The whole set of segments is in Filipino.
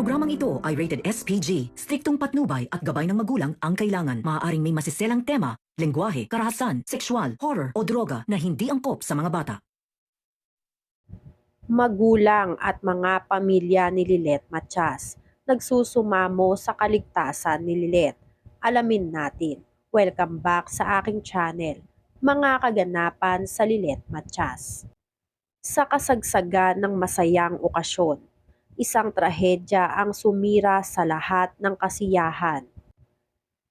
programang ito ay rated SPG. Striktong patnubay at gabay ng magulang ang kailangan. Maaaring may masiselang tema, lengguwahe, karahasan, sexual, horror o droga na hindi angkop sa mga bata. magulang at mga pamilya ni Lilet Matias nagsusumamo sa kaligtasan ni Lilet. Alamin natin. Welcome back sa aking channel, mga kaganapan sa Lilet Matias. Sa kasagsagan ng masayang okasyon, isang trahedya ang sumira sa lahat ng kasiyahan.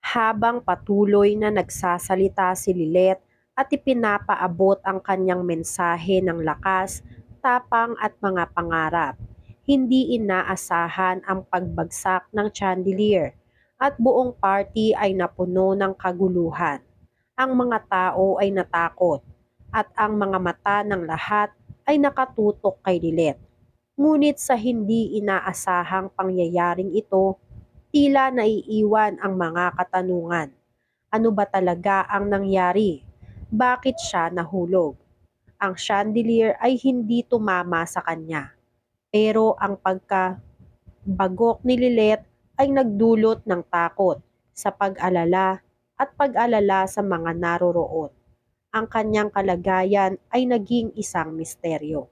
Habang patuloy na nagsasalita si Lilet at ipinapaabot ang kanyang mensahe ng lakas tapang at mga pangarap. Hindi inaasahan ang pagbagsak ng chandelier at buong party ay napuno ng kaguluhan. Ang mga tao ay natakot at ang mga mata ng lahat ay nakatutok kay Lilet. Ngunit sa hindi inaasahang pangyayaring ito, tila naiiwan ang mga katanungan. Ano ba talaga ang nangyari? Bakit siya nahulog? ang chandelier ay hindi tumama sa kanya. Pero ang pagkabagok ni Lilet ay nagdulot ng takot sa pag-alala at pag-alala sa mga naroroon. Ang kanyang kalagayan ay naging isang misteryo.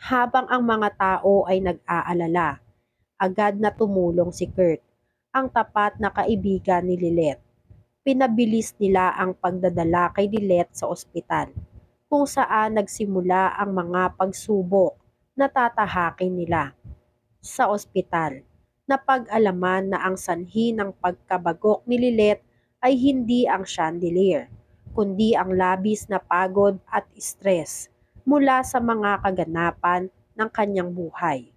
Habang ang mga tao ay nag-aalala, agad na tumulong si Kurt, ang tapat na kaibigan ni Lilet. Pinabilis nila ang pagdadala kay Lilet sa ospital kung saan nagsimula ang mga pagsubok na tatahakin nila. Sa ospital, napag-alaman na ang sanhi ng pagkabagok ni Lilet ay hindi ang chandelier, kundi ang labis na pagod at stress mula sa mga kaganapan ng kanyang buhay.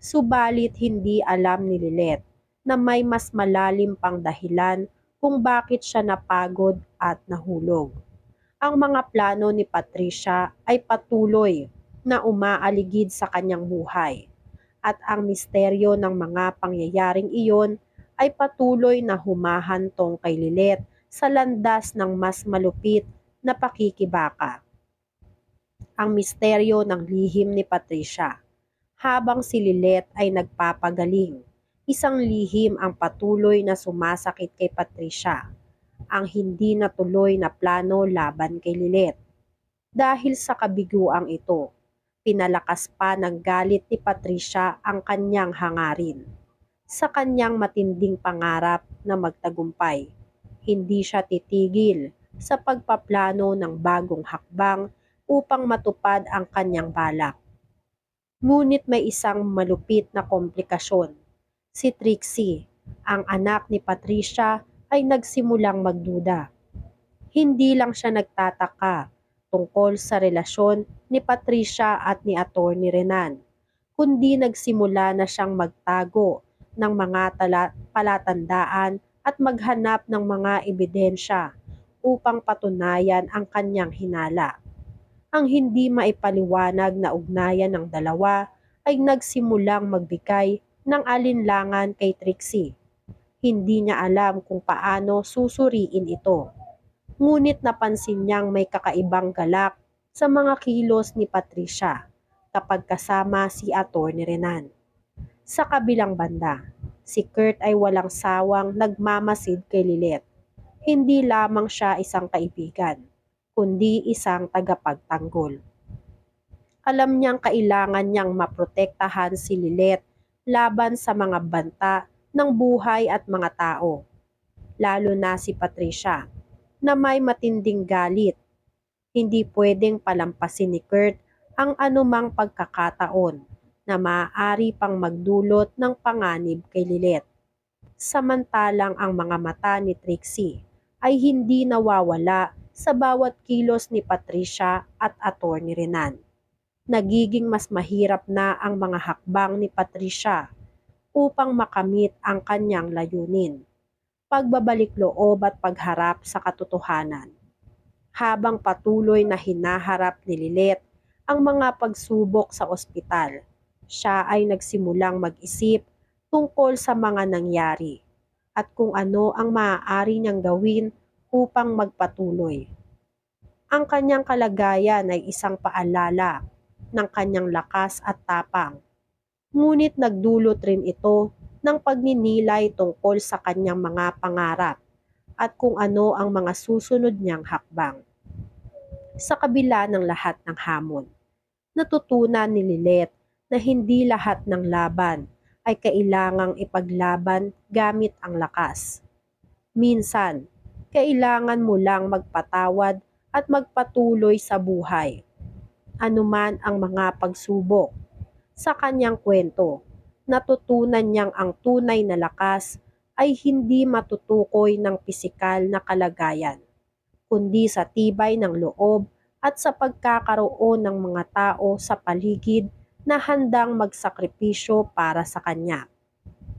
Subalit hindi alam ni Lilet na may mas malalim pang dahilan kung bakit siya napagod at nahulog ang mga plano ni Patricia ay patuloy na umaaligid sa kanyang buhay at ang misteryo ng mga pangyayaring iyon ay patuloy na humahantong kay Lilet sa landas ng mas malupit na pakikibaka. Ang misteryo ng lihim ni Patricia habang si Lilet ay nagpapagaling. Isang lihim ang patuloy na sumasakit kay Patricia ang hindi natuloy na plano laban kay Lilet. Dahil sa kabiguang ito, pinalakas pa ng galit ni Patricia ang kanyang hangarin. Sa kanyang matinding pangarap na magtagumpay, hindi siya titigil sa pagpaplano ng bagong hakbang upang matupad ang kanyang balak. Ngunit may isang malupit na komplikasyon. Si Trixie, ang anak ni Patricia ay nagsimulang magduda. Hindi lang siya nagtataka tungkol sa relasyon ni Patricia at ni Attorney Renan, kundi nagsimula na siyang magtago ng mga tala- palatandaan at maghanap ng mga ebidensya upang patunayan ang kanyang hinala. Ang hindi maipaliwanag na ugnayan ng dalawa ay nagsimulang magbigay ng alinlangan kay Trixie hindi niya alam kung paano susuriin ito. Ngunit napansin niyang may kakaibang galak sa mga kilos ni Patricia kapag kasama si Atty. Renan. Sa kabilang banda, si Kurt ay walang sawang nagmamasid kay Lilet. Hindi lamang siya isang kaibigan, kundi isang tagapagtanggol. Alam niyang kailangan niyang maprotektahan si Lilet laban sa mga banta ng buhay at mga tao, lalo na si Patricia, na may matinding galit. Hindi pwedeng palampasin ni Kurt ang anumang pagkakataon na maaari pang magdulot ng panganib kay Lilet. Samantalang ang mga mata ni Trixie ay hindi nawawala sa bawat kilos ni Patricia at Attorney Renan. Nagiging mas mahirap na ang mga hakbang ni Patricia upang makamit ang kanyang layunin, pagbabalik loob at pagharap sa katotohanan. Habang patuloy na hinaharap ni Lilet ang mga pagsubok sa ospital, siya ay nagsimulang mag-isip tungkol sa mga nangyari at kung ano ang maaari niyang gawin upang magpatuloy. Ang kanyang kalagayan ay isang paalala ng kanyang lakas at tapang Ngunit nagdulot rin ito ng pagninilay tungkol sa kanyang mga pangarap at kung ano ang mga susunod niyang hakbang. Sa kabila ng lahat ng hamon, natutunan ni Lilet na hindi lahat ng laban ay kailangang ipaglaban gamit ang lakas. Minsan, kailangan mo lang magpatawad at magpatuloy sa buhay. Anuman ang mga pagsubok. Sa kanyang kwento, natutunan niyang ang tunay na lakas ay hindi matutukoy ng pisikal na kalagayan, kundi sa tibay ng loob at sa pagkakaroon ng mga tao sa paligid na handang magsakripisyo para sa kanya.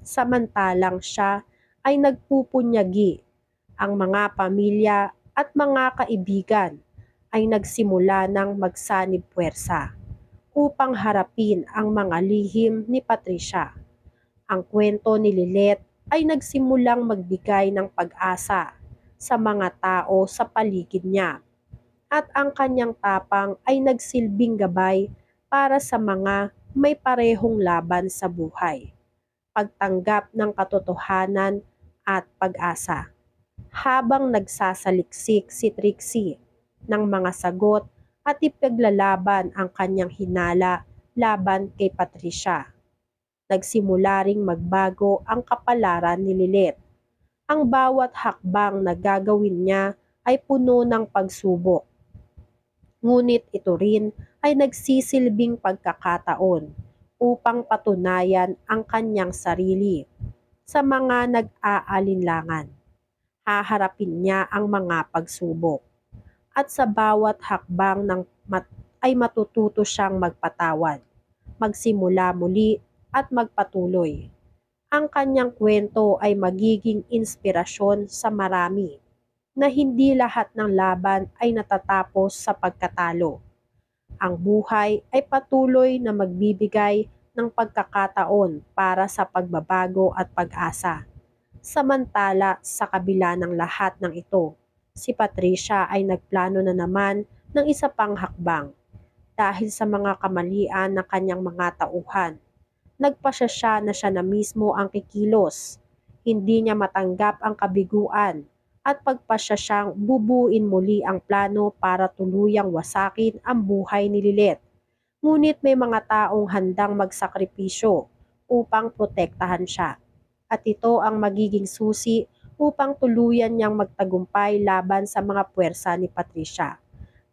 Samantalang siya ay nagpupunyagi, ang mga pamilya at mga kaibigan ay nagsimula ng magsanib puwersa upang harapin ang mga lihim ni Patricia. Ang kwento ni Lilet ay nagsimulang magbigay ng pag-asa sa mga tao sa paligid niya at ang kanyang tapang ay nagsilbing gabay para sa mga may parehong laban sa buhay, pagtanggap ng katotohanan at pag-asa. Habang nagsasaliksik si Trixie ng mga sagot at ipaglalaban ang kanyang hinala laban kay Patricia. Nagsimula ring magbago ang kapalaran ni Lilet. Ang bawat hakbang na gagawin niya ay puno ng pagsubok. Ngunit ito rin ay nagsisilbing pagkakataon upang patunayan ang kanyang sarili sa mga nag-aalinlangan. Haharapin niya ang mga pagsubok at sa bawat hakbang ng mat- ay matututo siyang magpatawad, magsimula muli at magpatuloy. Ang kanyang kwento ay magiging inspirasyon sa marami na hindi lahat ng laban ay natatapos sa pagkatalo. Ang buhay ay patuloy na magbibigay ng pagkakataon para sa pagbabago at pag-asa. Samantala sa kabila ng lahat ng ito, si Patricia ay nagplano na naman ng isa pang hakbang dahil sa mga kamalian ng kanyang mga tauhan. Nagpasya siya na siya na mismo ang kikilos. Hindi niya matanggap ang kabiguan at pagpasya siyang bubuin muli ang plano para tuluyang wasakin ang buhay ni Lilet. Ngunit may mga taong handang magsakripisyo upang protektahan siya. At ito ang magiging susi upang tuluyan niyang magtagumpay laban sa mga puwersa ni Patricia.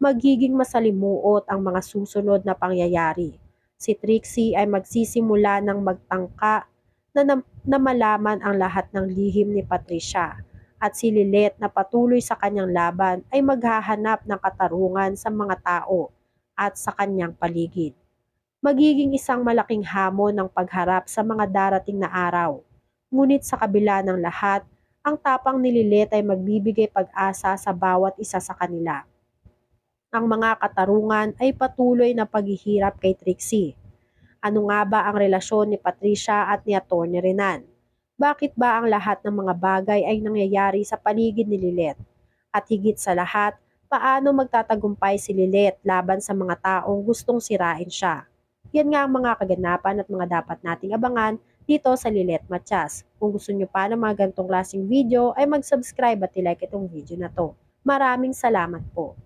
Magiging masalimuot ang mga susunod na pangyayari. Si Trixie ay magsisimula ng magtangka na, nam- na malaman ang lahat ng lihim ni Patricia at si Lilet na patuloy sa kanyang laban ay maghahanap ng katarungan sa mga tao at sa kanyang paligid. Magiging isang malaking hamon ng pagharap sa mga darating na araw. Ngunit sa kabila ng lahat, ang tapang ni Lilet ay magbibigay pag-asa sa bawat isa sa kanila. Ang mga katarungan ay patuloy na paghihirap kay Trixie. Ano nga ba ang relasyon ni Patricia at ni Atty. Renan? Bakit ba ang lahat ng mga bagay ay nangyayari sa paligid ni Lilet? At higit sa lahat, paano magtatagumpay si Lilet laban sa mga taong gustong sirain siya? Yan nga ang mga kaganapan at mga dapat nating abangan dito sa Lilet Matias. Kung gusto nyo pa ng mga gantong klaseng video ay mag-subscribe at i-like itong video na to. Maraming salamat po.